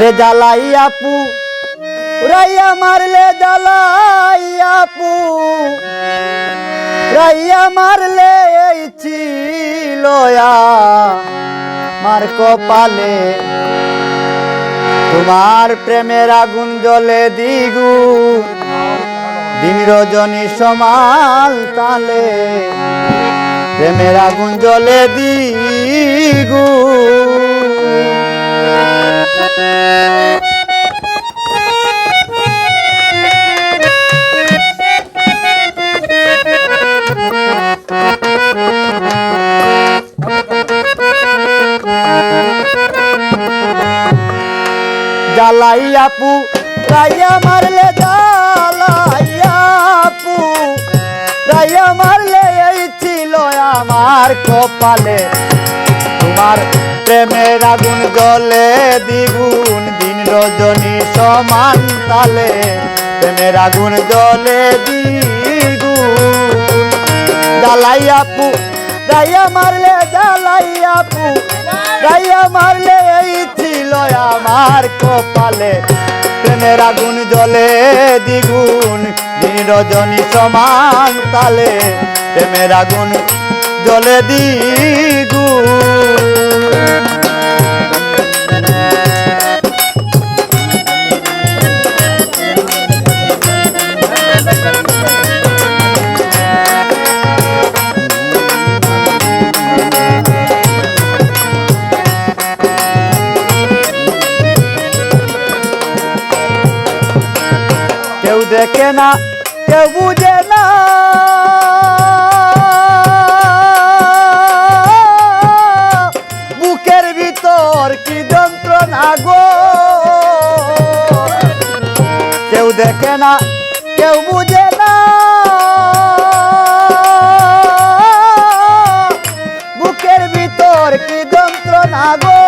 ওরে জ্বালাই আপু, রাইয়া মারলে জ্বালাই আপু, রাইয়া মারলে এই ছিল মার কপালে। তোমার প্রেমের আগুন জ্বলে দিগু, দিন রজনী সমাল তালে। প্রেমের আগুন জ্বলে দিগু। জ্বালাই আপু রাইয়া মারলে জ্বালাই আপু রাইয়া মারলে এই ছিল আমার কপালে। তোমার প্রেমের আগুন জ্বলে দ্বিগুণ দিন রজনী সমান তালে। প্রেমের আগুন জ্বলে দ্বিগুণ। জ্বালাই আপু রাইয়া মারলে জ্বালাই আপু। রাইয়া মারলে এই ছিল আমার কপালে। প্রেমের আগুন জ্বলে দ্বিগুণ দিন রজনী সমান তালে। প্রেমের আগুন জ্বলে দ্বিগুণ। দেখে না, কেউ বুঝে না। বুকের ভিতর কি যন্ত্রণা গো? কেউ দেখে না, কেউ বুঝে না। বুকের ভিতর কি যন্ত্রণা গো?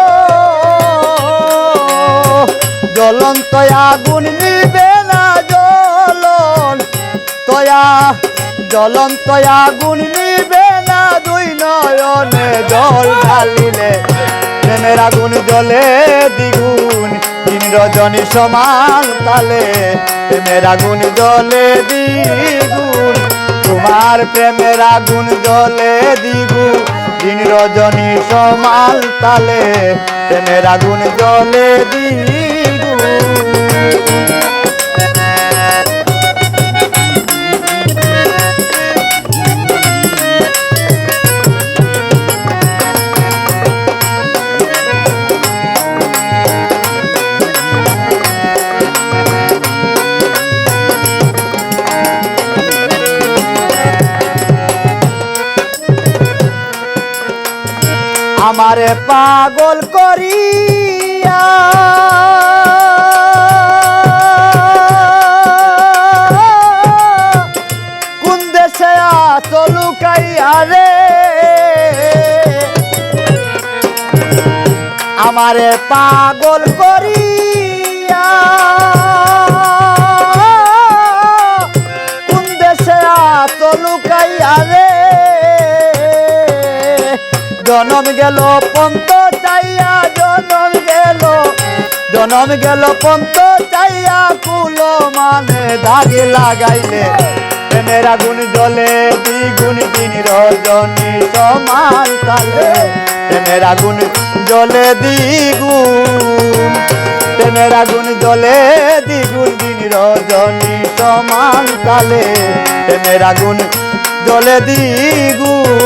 জ্বলন্ত আগুন নিবে না। জ্বলন্ত আগুন নিবে না দুই নয়নে জল ঢালিলে। প্রেমের আগুন জ্বলে দ্বিগুণ তিন রজনী সমান তালে। প্রেমের আগুন জ্বলে দ্বিগুণ, তোমার প্রেমের আগুন জলে দ্বিগুণ দিন রজনী সমাল তালে। প্রেমের আগুন জ্বলে দ্বিগুণ। আমারে পাগল করিয়া। কোন দেশে চলুকাইয়া রে? আমারে পাগল করিয়া। জনম গেল, পন্ত চাইয়া জনম গেল। জনম গেল, পন্ত চাইয়া কুলো মানে দাগে লাগাইলে। প্রেমের আগুন জলে দ্বিগুণ দিন রজনী সমান তালে প্রেমের আগুন জলে দ্বিগুণ। প্রেমের আগুন জলে দ্বিগুণ দিন রজনী সমান তালে প্রেমের আগুন জলে দ্বিগুণ।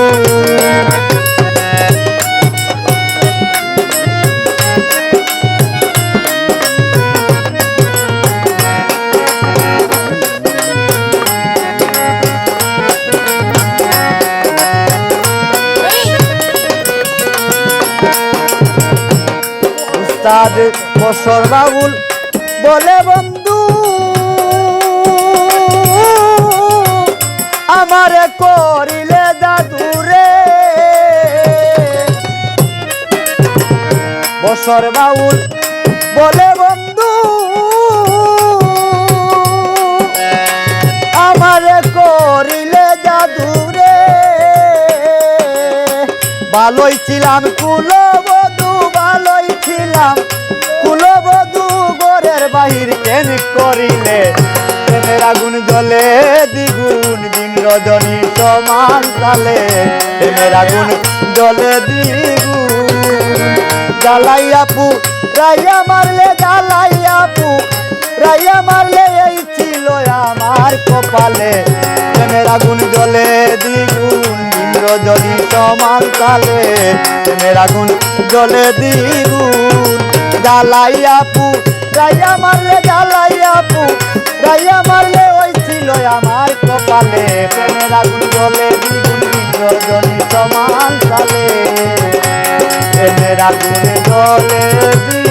উস্তাদ বসর বাবুল বলে, বন্ধু, আমারে করিলে দাদুরে বসর বাউল বলে, বন্ধু, আমারে করিলে জাদুরে। ভালোই ছিলাম কুলবধূ ভালোই ছিলাম। কুলবধূ বাহির কেন করিলে। প্রেমের আগুন জলে দ্বিগুণ দিন রজনী সমান কালে। প্রেমের জলে দ্বিগুণ। জ্বালাইয়াপু রাইয়া মারলে জ্বালাইয়াপু রাইয়া মারলে এই ছিল আমার কপালে। প্রেমের জলে দ্বিগুণ। রজনী সমান কালে প্রেমের আগুন জলে দ্বিগুণ জ্বালাইয়াপু রাইয়া মারলে জ্বালাইয়াপু রাইয়া মারলে ওই ছিল আমার কপালে। প্রেমের আগুন জলে দ্বিগুণ রজনী সমান কালে প্রেমের আগুন জলে দ্বিগুণ